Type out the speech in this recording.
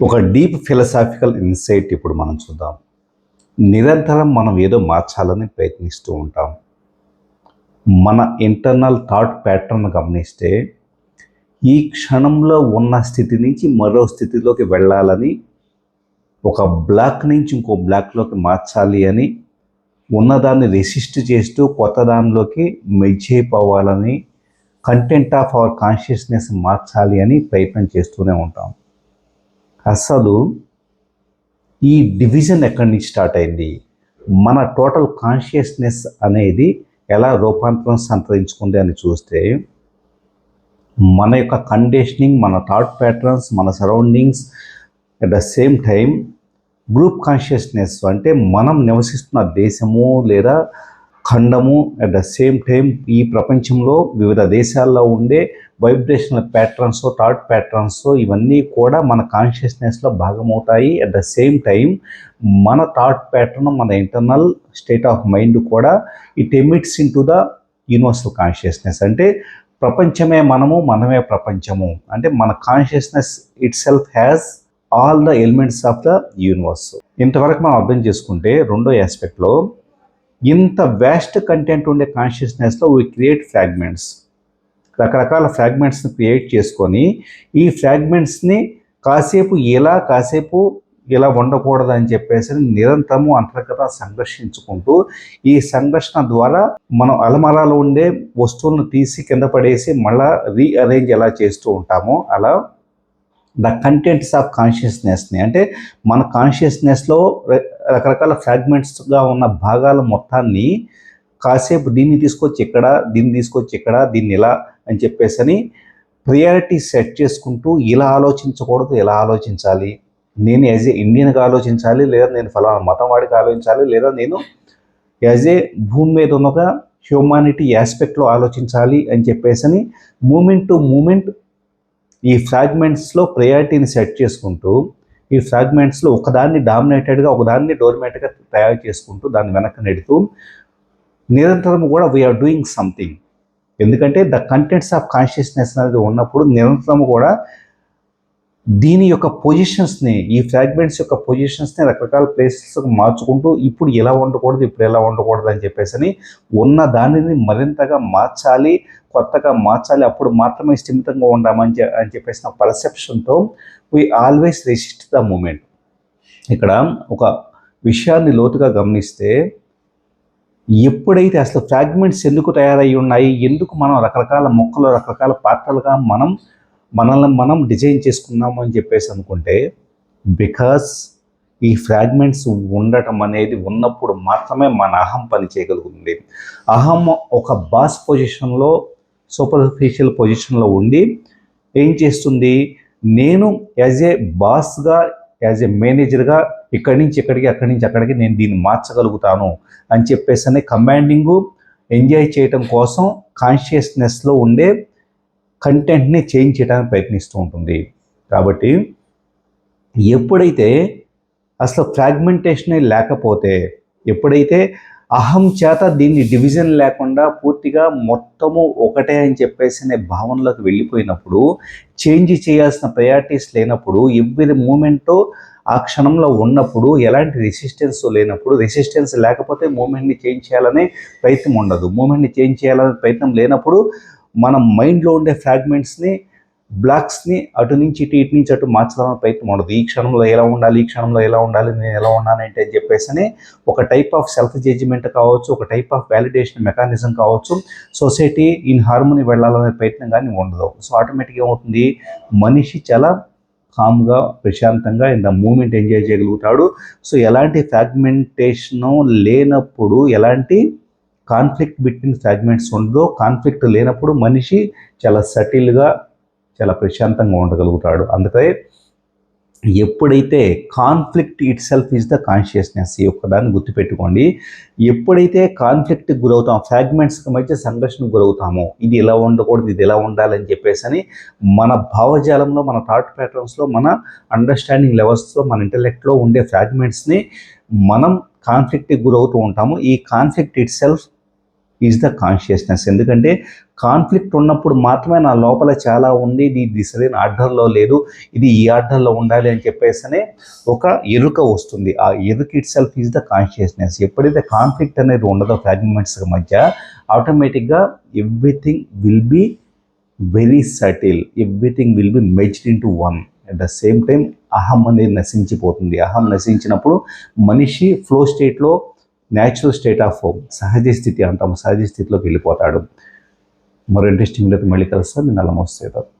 ఒక deep philosophical insight ఇప్పుడు మనం చూద్దాం. నిరంతరం మనం ఏదో మార్చాలని ప్రయత్నిస్తూ ఉంటాం. మన ఇంటర్నల్ థాట్ ప్యాటర్న్ గమనిస్తే ఈ క్షణంలో ఉన్న స్థితి నుంచి మరో స్థితిలోకి వెళ్ళాలని ఒక బ్లాక్ నుంచి ఇంకో బ్లాక్లోకి మార్చాలి అని ఉన్నదాన్ని రెసిస్ట్ చేస్తూ కొత్త దానిలోకి మెర్జ్ అయిపోవాలని కంటెంట్ ఆఫ్ అవర్ కాన్షియస్నెస్ మార్చాలి అని ప్రయత్నం చేస్తూనే ఉంటాం. అసలు ఈ డివిజన్ ఎక్కడి నుంచి స్టార్ట్ అయింది? మన టోటల్ కాన్షియస్నెస్ అనేది ఎలా రూపాంతరం సంతరించుకుంది అని చూస్తే మన యొక్క కండిషనింగ్ మన థాట్ ప్యాటర్న్స్ మన surroundings at the same time group consciousness అంటే మనం నివసిస్తున్న దేశము లేదా ఖండము అట్ ద సేమ్ టైం ఈ ప్రపంచంలో వివిధ దేశాల్లో ఉండే వైబ్రేషనల్ ప్యాటర్న్స్ థాట్ ప్యాటర్న్స్ ఇవన్నీ కూడా మన కాన్షియస్నెస్లో భాగమవుతాయి. అట్ ద సేమ్ టైం మన థాట్ ప్యాటర్న్ మన ఇంటర్నల్ స్టేట్ ఆఫ్ మైండ్ కూడా it emits into the universal consciousness అంటే ప్రపంచమే మనము మనమే ప్రపంచము. అంటే మన consciousness itself has all the elements of the universe ఇంతవరకు మనం అర్థం చేసుకుంటే రెండో ఆస్పెక్ట్లో ఇంత వ్యాస్ట్ కంటెంట్ ఉండే కాన్షియస్నెస్లో వీ క్రియేట్ ఫ్రాగ్మెంట్స్ రకరకాల ఫ్రాగ్మెంట్స్ని క్రియేట్ చేసుకొని ఈ ఫ్రాగ్మెంట్స్ని కాసేపు ఇలా కాసేపు ఇలా ఉండకూడదు అని చెప్పేసి నిరంతరము అంతర్గత సంఘర్షించుకుంటూ ఈ సంఘర్షణ ద్వారా మనం అలమరాలో ఉండే వస్తువులను తీసి కింద పడేసి మళ్ళా రీఅరేంజ్ ఎలా చేస్తూ ఉంటామో అలా ద కంటెంట్స్ ఆఫ్ కాన్షియస్నెస్ని అంటే మన కాన్షియస్నెస్లో రకరకాల ఫ్రాగ్మెంట్స్గా ఉన్న భాగాల మొత్తాన్ని కాసేపు దీన్ని తీసుకొచ్చి ఇక్కడ దీన్ని తీసుకొచ్చి ఇక్కడ దీన్ని ఇలా అని చెప్పేసి అని ప్రియారిటీ సెట్ చేసుకుంటూ ఇలా ఆలోచించకూడదు ఇలా ఆలోచించాలి. నేను యాజ్ ఏ ఇండియన్గా ఆలోచించాలి లేదా నేను ఫలానా మతం వాడికి ఆలోచించాలి లేదా నేను యాజ్ ఏ భూమి మీద ఉన్న హ్యూమానిటీ ఆస్పెక్ట్లో ఆలోచించాలి అని చెప్పేసి అని మూమెంట్ టు మూమెంట్ ఈ ఫ్రాగ్మెంట్స్లో ప్రయారిటీని సెట్ చేసుకుంటూ ఈ ఫ్రాగ్మెంట్స్లో ఒకదాన్ని డామినేటెడ్గా ఒకదాన్ని డోర్మేట్గా తయారు చేసుకుంటూ దాన్ని వెనక్కి నెడుతూ నిరంతరం కూడా వీఆర్ డూయింగ్ సంథింగ్ ఎందుకంటే ద కంటెంట్స్ ఆఫ్ కాన్షియస్నెస్ అనేది ఉన్నప్పుడు నిరంతరం కూడా దీని యొక్క పొజిషన్స్ని ఈ ఫ్రాగ్మెంట్స్ యొక్క పొజిషన్స్ని రకరకాల ప్లేసెస్కి మార్చుకుంటూ ఇప్పుడు ఎలా ఉండకూడదు ఇప్పుడు ఎలా ఉండకూడదు అని చెప్పేసి అని ఉన్న దానిని మరింతగా మార్చాలి కొత్తగా మార్చాలి అప్పుడు మాత్రమే స్థిమితంగా ఉండామని అని చెప్పేసిన పర్సెప్షన్తో we always resist the moment ఇక్కడ ఒక విషయాన్ని లోతుగా గమనిస్తే ఎప్పుడైతే అసలు ఫ్రాగ్మెంట్స్ ఎందుకు తయారై ఉన్నాయి ఎందుకు మనం రకరకాల మొక్కలు రకరకాల పాత్రలుగా మనం మనల్ని మనం డిజైన్ చేసుకున్నాము అని చెప్పేసి అనుకుంటే బికాస్ ఈ ఫ్రాగ్మెంట్స్ ఉండటం అనేది ఉన్నప్పుడు మాత్రమే మన అహం పని చేయగలుగుతుంది. అహం ఒక బాస్ పొజిషన్లో సూపర్ఫిషియల్ పొజిషన్లో ఉండి ఏం చేస్తుంది? నేను యాజ్ ఏ బాస్గా యాజ్ ఏ మేనేజర్గా ఇక్కడి నుంచి ఇక్కడికి అక్కడి నుంచి అక్కడికి నేను దీన్ని మార్చగలుగుతాను అని చెప్పేసి కమాండింగు ఎంజాయ్ చేయటం కోసం కాన్షియస్నెస్లో ఉండే కంటెంట్ని చేంజ్ చేయడానికి ప్రయత్నిస్తూ ఉంటుంది. కాబట్టి ఎప్పుడైతే అసలు ఫ్రాగ్మెంటేషనే లేకపోతే ఎప్పుడైతే అహం చేత దీన్ని డివిజన్ లేకుండా పూర్తిగా మొత్తము ఒకటే అని చెప్పేసి అనే భావనలోకి వెళ్ళిపోయినప్పుడు చేంజ్ చేయాల్సిన ప్రయారిటీస్ లేనప్పుడు ఎవ్రీ మూమెంట్ ఆ క్షణంలో ఉన్నప్పుడు ఎలాంటి రెసిస్టెన్స్ లేనప్పుడు రెసిస్టెన్స్ లేకపోతే మూమెంట్ని చేంజ్ చేయాలనే ప్రయత్నం ఉండదు. మూమెంట్ని చేంజ్ చేయాలనే ప్రయత్నం లేనప్పుడు మన మైండ్లో ఉండే ఫ్రాగ్మెంట్స్ని బ్లాక్స్ని అటు నుంచి ఇటు ఇటు నుంచి అటు మార్చడానికి ప్రయత్నం ఉండదు. ఈ క్షణంలో ఎలా ఉండాలి ఈ క్షణంలో ఎలా ఉండాలి నేను ఎలా ఉన్నానంటే అని చెప్పేసి ఒక టైప్ ఆఫ్ సెల్ఫ్ జడ్జిమెంట్ కావచ్చు ఒక టైప్ ఆఫ్ వ్యాలిడేషన్ మెకానిజం కావచ్చు సొసైటీ ఇన్ హార్మోనీ వెళ్ళాలనే ప్రయత్నం కానీ ఉండదు. సో ఆటోమేటిక్గా ఏమవుతుంది? మనిషి చాలా కామ్గా ప్రశాంతంగా ఇంత మూమెంట్ ఎంజాయ్ చేయగలుగుతాడు. సో ఎలాంటి ఫ్రాగ్మెంటేషను లేనప్పుడు ఎలాంటి కాన్ఫ్లిక్ట్ బిట్వీన్ ఫ్రాగ్మెంట్స్ ఉండదో కాన్ఫ్లిక్ట్ లేనప్పుడు మనిషి చాలా సటిల్గా చాలా ప్రశాంతంగా ఉండగలుగుతాడు. అందుకే ఎప్పుడైతే conflict itself is the consciousness ఈ ఒక్కదాన్ని గుర్తుపెట్టుకోండి. ఎప్పుడైతే కాన్ఫ్లిక్ట్ గురవుతాం ఫ్రాగ్మెంట్స్కి మధ్య సంఘర్షణకు గురవుతామో ఇది ఇలా ఉండకూడదు ఇది ఎలా ఉండాలని చెప్పేసి అని మన భావజాలంలో మన థాట్ ప్యాటర్న్స్లో మన అండర్స్టాండింగ్ లెవెల్స్లో మన ఇంటలెక్ట్లో ఉండే ఫ్రాగ్మెంట్స్ని మనం కాన్ఫ్లిక్ట్కి గురవుతూ ఉంటాము. ఈ conflict itself is the consciousness ఎందుకంటే కాన్ఫ్లిక్ట్ ఉన్నప్పుడు మాత్రమే నా లోపల చాలా ఉంది ఇది ఇది సరైన ఆర్డర్లో లేదు ఇది ఈ ఆర్డర్లో ఉండాలి అని చెప్పేసనే ఒక ఎరుక వస్తుంది. ఆ ఎరుక it self is the consciousness ఎప్పుడైతే కాన్ఫ్లిక్ట్ అనేది ఉండదో ఫ్రాగ్మెంట్స్ మధ్య ఆటోమేటిక్గా everything will be very subtle everything will be merged into one at the same time అహం అనేది నశించిపోతుంది. అహం నశించినప్పుడు మనిషి ఫ్లో స్టేట్లో న్యాచురల్ స్టేట్ ఆఫ్ సహజ స్థితి అంటాము సహజ స్థితిలోకి వెళ్ళిపోతాడు. మరో ఇంట్రెస్టింగ్ మళ్ళీ కలుస్తాను నేను అలా మోస్తాను